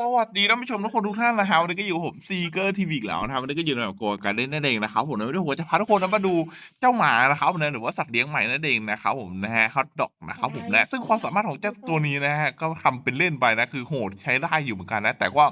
สวัสดีท่านผู้ชมทุกคนทุกท่านนะครับวันนี้ก็อยู่ผมซีเกอร์ทีวีอีกแล้วนะครับวันนี้ก็อยู่ในแบบโกการเล่นนั่นเองนะครับผมในวันนี้ผมจะพาทุกคนมาดูเจ้าหมานะครับนะหรือว่าสัตว์เลี้ยงใหม่นั่นเองนะครับผมนะฮะฮอตดอกนะครับผมนะซึ่งความสามารถของเจ้าตัวนี้นะฮะก็ทำเป็นเล่นไปนะคือโหดใช้ได้อยู่เหมือนกันนะ แต่ว่า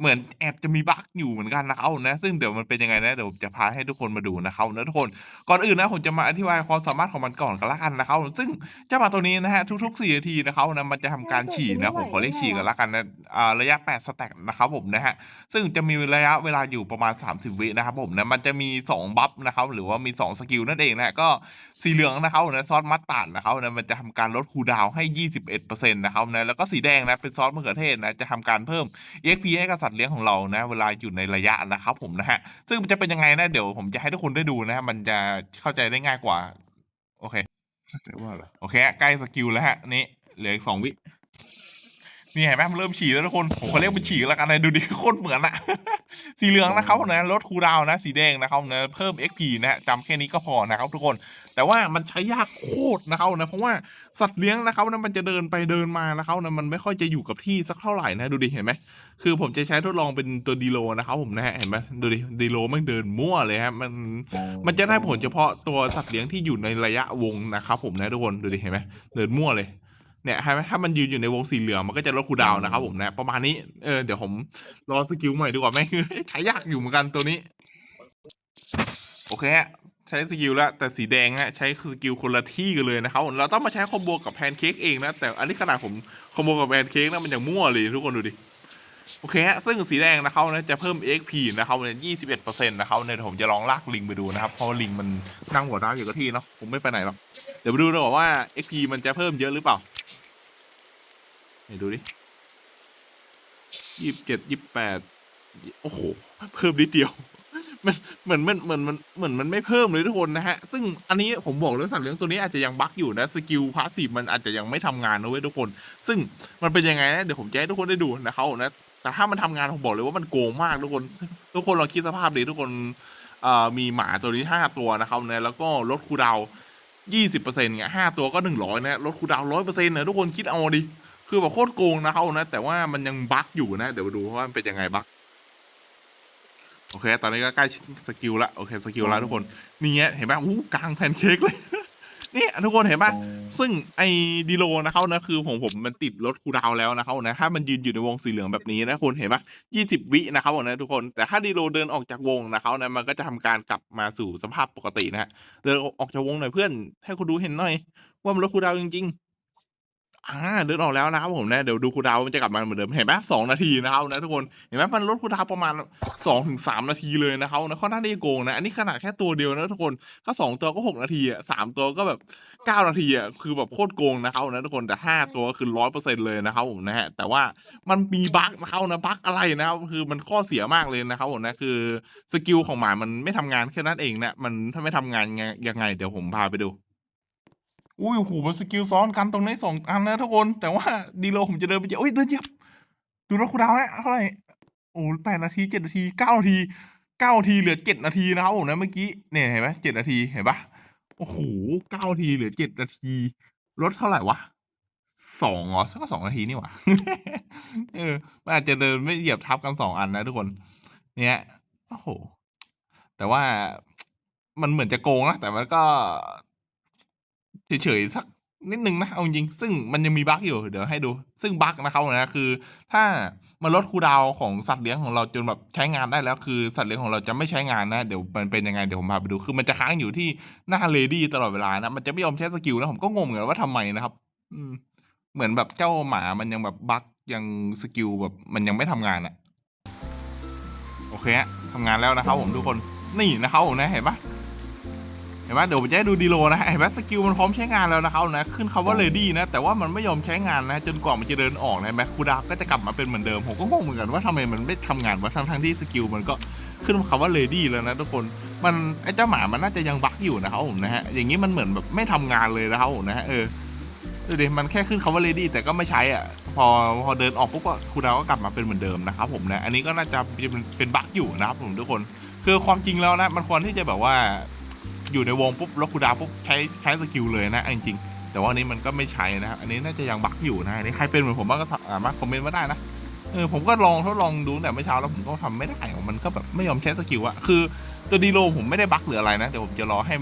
เหมือนแอบจะมีบั๊กอยู่เหมือนกันนะครับผมนะซึ่งเดี๋ยวมันเป็นยังไงนะเดี๋ยวผมจะพาให้ทุกคนมาดูนะครับนะทุกคนก่อนอื่นนะผมจะมาอธิบายความสามารถของมันก่อนกันละกันนะครับซึ่งเจ้าหมาตัวนี้นะฮะทุกๆ4นาทีนะครับนะมันจะทำการฉี่นะผมขอเรียกฉี่กันละกันนะอ่าระยะ8สแต็กนะครับผมนะฮะซึ่งจะมีระยะเวลาอยู่ประมาณ 30 วินะครับผมนะมันจะมี 2 บัฟนะครับหรือว่ามี 2 สกิลนั่นเองนะก็สีเหลืองนะครับนะซอสมัสตาร์ดนะครับนะมันจะทำการลดคูดาวให้ 21%นะครับนะแล้วก็สีแดงนะเป็นซอสมะเขือเทศนะจะทำการเพิ่ม EXP ให้กับสัตว์เลี้ยงของเรานะเวลาอยู่ในระยะนะครับผมนะฮะซึ่งจะเป็นยังไงนะเดี๋ยวผมจะให้ทุกคนได้ดูนะมันจะเข้าใจได้ง่ายกว่า โอเคว่าอะไรโอเคใกล้สกิลแล้วฮะนี่เหลืออีกสองวิ นี่เห็นไหมมันเริ่มฉี่แล้วทุกคนผมเขาเรียกมันฉี่แล้วกันนะดูดิโคตรเหมือนอะสีเหลืองนะครับนะลดคูลดาวนะ สีแดงนะครับนะเพิ่ม XP นะฮะจำแค่นี้ก็พอนะครับทุกคนแต่ว่ามันใช้ยากโคตรนะครับนะเพราะว่าสัตว์เลี้ยงนะครับนะมันจะเดินไปเดินมานะครับนะมันไม่ค่อยจะอยู่กับที่สักเท่าไหร่นะดูดิเห็นไหมคือผมจะใช้ทดลองเป็นตัวดีโลนะครับผมนะฮะเห็นไหมดูดิดีโลไม่งเดินมั่วเลยฮะมันมันจะได้ผลเฉพาะตัวสัตว์เลี้ยงที่อยู่ในระยะวงนะครับผมนะทุกคนดูดิเห็นไหมเดินมั่วเลย เนี่ยถ้าถ้ามันยืนอยู่ในวงสีเหลืองมันก็จะลดคูลดาวน์นะครับผมนะประมาณนี้เออเดี๋ยวผมรอสกิลใหม่ดีกว่าไหมใช้ยากอยู่เหมือนกันตัวนี้ โอเคฮะใช้สกิลแล้วแต่สีแดงฮะใช้สกิลคนละที่กันเลยนะครับเราต้องมาใช้คอมโบกับแพนเค้กเองนะแต่อันนี้ขนาดผมคอมโบกับแพนเค้กนะมันยังมั่วเลยทุกคนดูดิโอเคฮะซึ่งสีแดงนะครับนะจะเพิ่ม XP นะครับเนี่ยยี่สิบเอ็ดเปอร์เซ็นต์นะครับเนี่ยเดี๋ยวผมจะลองลากลิงไปดูนะครับเพราะว่าลิงมันนั่งหัวร้าวอยู่กับที่เนาะผมไม่ไปไหนหรอกเดี๋ยวไปดูดีกว่าว่า XP มันจะเพิ่มเยอะหรือเปล่าไห นดูดิยี่สิบเจ็ดยี่สิบแปดโอ้โห เพิ่มนิดเดียว มันเหมือนมันเหมือนมันเหมือนมันไม่เพิ่มเลยทุกคนนะฮะ ซึ่งอันนี้ผมบอกเลยสัตว์เลี้ยงตัวนี้อาจจะยังบั๊กอยู่นะ สกิลพาสซีฟมันอาจจะยังไม่ทำงานนะเว้ยทุกคน ซึ่งมันเป็นยังไงนะ เดี๋ยวผมจะให้ทุกคนได้ดูนะครับนะ แต่ถ้ามันทำงานผมบอกเลยว่ามันโกงมากทุกคน ทุกคนลองคิดสภาพดิทุกคนมีหมาตัวนี้ห้าตัวนะครับนะแล้วก็ลดคูดาวยี่สิบเปอร์เซ็นต์เงี้ยห้าตัวก็หนึ่งร้อยนะลดคูดาวร้อยเปอร์เซ็นต์นะทุกคนคิดเอาดิ คือแบบโคตรโกงนะเขานะ แต่ว่ามันยังบั๊กอยู่นะ เดี๋ยวดูว่ามันเป็นยังไงบั๊กโอเค ตอนนี้ก็ใกล้สกิลละโอเคสกิลล้วทุกคนนี่เห็นไหมอู้กลางแพนเค้กเลยนี่ทุกคนเห็นปะซึ่งไอ้ดีโลนะเขานะคือของผมมันติดรถคูดาวแล้วนะเขานะถ้ามันยืนอยู่ในวงสีเหลืองแบบนี้นะคุณเห็นปะยี่สิบวินะครับนะทุกคน แต่ถ้าดีโลเดินออกจากวงนะเขานะมันก็จะทำการกลับมาสู่สภาพปกตินะฮะเดินออกจากวงหน่อยเพื่อน ให้คุณดูเห็นหน่อย ว่ามันรถคูดาวจริง ๆ อ่าเดินออกแล้วนะครับผมนะเดี๋ยวดูคูดาวมันจะกลับมาเหมือนเดิมเห็นไหมสองนาทีนะครับนะทุกคนเห็นไหมมันลดคูดาวประมาณสองถึงสามนาทีเลยนะครับนะค่อนข้างที่โกงนะอันนี้ขนาดแค่ตัวเดียวนะทุกคนถ้าสองตัวก็หกนาทีอะสามตัวก็แบบเก้านาทีอะคือแบบโคตรโกงนะครับนะทุกคนแต่ห้าตัวก็คือร้อยเปอร์เซ็นต์เลยนะครับผมนะฮะแต่ว่ามันมีบั๊กนะครับนะบั๊กอะไรนะครับคือมันข้อเสียมากเลยนะครับผมนะคือสกิลของหมามันไม่ทำงานแค่นั้นเองนะมันถ้าไม่ทำงานยังไงเดี๋ยวผมพาไปดู อุ้ยโอ้โหมันสกิลซ้อนกันตรงนี้สองอันนะทุกคน แต่ว่าดีโลผมจะเดินไปเจอโอ้ยเดินเหยียบดูรถคูดาวน์นะเท่าไหร่โอ้แปดนาทีเจ็ดนาทีเก้านาทีเก้านาทีเหลือเจ็ดนาทีนะครับผมนะเมื่อกี้เนี่ยเห็นไหมเจ็ดนาทีเห็นปะโอ้โหเก้านาทีเหลือเจ็ดนาทีลดเท่าไหร่วะสองเหรอสักสองนาทีนี่หว่าเออมันอาจจะเดินไม่เหยียบทับกันสองอันนะทุกคน เนี่ยโอ้โหแต่ว่ามันเหมือนจะโกงนะแต่มันก็ เฉยๆสักนิดนึงนะเอาจริง ซึ่งมันยังมีบั๊กอยู่ เดี๋ยวให้ดู ซึ่งบั๊กนะครับนะคือ ถ้ามันลดคูดาวของสัตว์เลี้ยงของเราจนแบบใช้งานได้แล้วคือสัตว์เลี้ยงของเราจะไม่ใช้งานนะ เดี๋ยวมันเป็นยังไงเดี๋ยวผมพาไปดูคือมันจะค้างอยู่ที่หน้าเลดี้ตลอดเวลานะ มันจะไม่ยอมใช้สกิลนะผมก็งงเหมือนกันว่าทำไมนะครับ อืม เหมือนแบบเจ้าหมามันยังแบบบั๊กยังสกิลแบบมันยังไม่ทำงานอะโอเคฮะทำงานแล้วนะครับผมทุกคนนี่นะครับผมนะเห็นปะ เห็นไหมเดี๋ยวผมจะให้ดูดีโลนะเห็นไหมสกิลมันพร้อมใช้งานแล้วนะครับนะขึ้นคำว่าเลดี้นะแต่ว่ามันไม่ยอมใช้งานนะจนกว่ามันจะเดินออกนะเห็นไหมคูลดาวน์ก็จะกลับมาเป็นเหมือนเดิมผมก็งงเหมือนกันว่าทำไมมันไม่ทำงานวะทั้งทั้งๆที่สกิลมันก็ขึ้นคำว่าเลดี้แล้วนะทุกคนมันไอ้เจ้าหมามันน่าจะยังบั๊กอยู่นะครับผมนะฮะอย่างนี้มันเหมือนแบบไม่ทำงานเลยนะครับผมนะฮะเออดูดิมันแค่ขึ้นคำว่าเลดี้แต่ก็ไม่ใช้อะพอพอเดินออกปุ๊บก็คูลดาวน์ก็กลับมาเป็นเหมือนเดิมนะครับผมนะอันนี้ก็น่าจะเป็นเป็นบั๊กอยู่นะครับผมทุกคน คือความจริงแล้วนะมันควรที่จะแบบว่า อยู่ในวงปุ๊บแล้วคูดาวปุ๊บใช้ใช้สกิลเลยนะจริงๆแต่ว่าอันนี้มันก็ไม่ใช้นะครับอันนี้น่าจะยังบั๊กอยู่นะอันนี้ใครเป็นเหมือนผมบ้างก็สามารถคอมเมนต์มาได้นะเออผมก็ลองทดลองดูแต่เมื่อเช้าแล้วผมก็ทำไม่ได้มันก็แบบไม่ยอมใช้สกิลอะคือตัวดีโลผมไม่ได้บั๊กหรืออะไรนะเดี๋ยวผมจะรอให้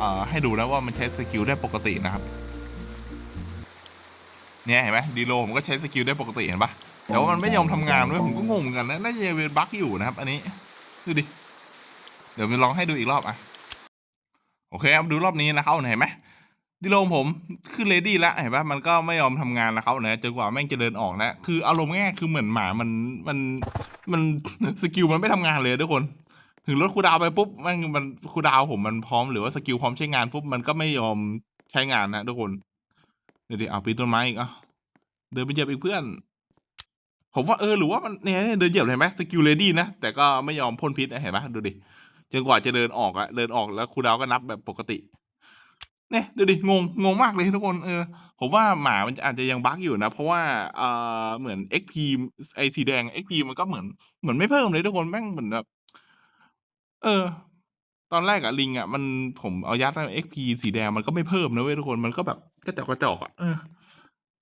อ่อให้ดูนะว่ามันใช้สกิลได้ปกตินะครับเนี่ยเห็นไหมดีโลผมก็ใช้สกิลได้ปกติเห็นปะแต่ว่ามันไม่ยอมทำงานด้วยผมก็งงกันนะน่าจะเป็นบั๊กอยู่นะครับ อันนี้ดูดิเดี๋ยวไปลองให้ดูอีกรอบอะ โอเคครับดูรอบนี้นะครับเห็นไหมดีโลผมขึ้นเลดี้แล้วเห็นปะมันก็ไม่ยอมทำงานนะครับนะจนกว่าแม่งจะเดินออกนะคืออารมณ์ง่ายคือเหมือนหมามันมันมันสกิลมันไม่ทำงานเลยทุกคน ถึงลดคูดาวไปปุ๊บแม่งมันคูดาวผมมันพร้อมหรือว่าสกิลพร้อมใช้งานปุ๊บมันก็ไม่ยอมใช้งานนะทุกคนเดี๋ยวเอาปีต้นไม้อีกอะเดินไปเหยียบอีกเพื่อน ผมว่าเออหรือว่ามันเนี่ยเดินเหยียบเห็นไหมสกิลเลดี้นะแต่ก็ไม่ยอมพ่นพิษนะเห็นไหมดูดิ จนกว่าจะเดินออกอะเดินออกแล้วครูดาวก็นับแบบปกติ เนี่ยดูดิงงงงมากเลยทุกคนเออผมว่าหมามันอาจจะยังบั๊กอยู่นะ เพราะว่าเออเหมือน XP ไอสีแดง XP มันก็เหมือนเหมือนไม่เพิ่มเลยทุกคนแม่งเหมือนแบบเออ ตอนแรกอะลิงอะมันผมเอายัดใน XP สีแดงมันก็ไม่เพิ่มนะเว้ยทุกคนมันก็แบบกระจอกกระจอกอะเออ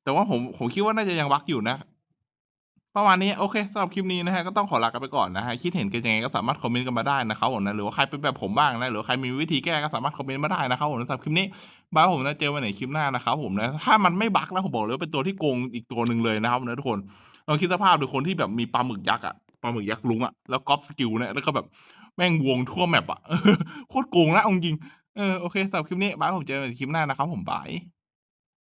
แต่ว่าผมผมคิดว่าน่าจะยังบั๊กอยู่นะ ประมาณนี้โอเคสำหรับคลิปนี้นะฮะก็ต้องขอลากันไปก่อนนะฮะคิดเห็นกันยังไงก็สามารถคอมเมนต์กันมาได้นะครับผมนะหรือว่าใครเป็นแบบผมบ้างนะหรือใครมีวิธีแก้ก็สามารถคอมเมนต์มาได้นะครับผมสำหรับคลิปนี้บายผมนะเจอกันในคลิปหน้านะครับผมนะถ้ามันไม่บั๊กนะผมบอกเลยว่าเป็นตัวที่โกงอีกตัวหนึ่งเลยนะครับนะทุกคนลองคิดสภาพดูคนที่แบบมีปลาหมึกยักษ์อะปลาหมึกยักษ์ลุงอะแล้วก๊อปสกิลเนี่ยแล้วก็แบบแม่งวงทั่วแมปอะโคตรโกงนะอาจริงเออโอเคสำหรับคลิปนี้บายผมเจอกันในคลิปหน้านะครับผมบาย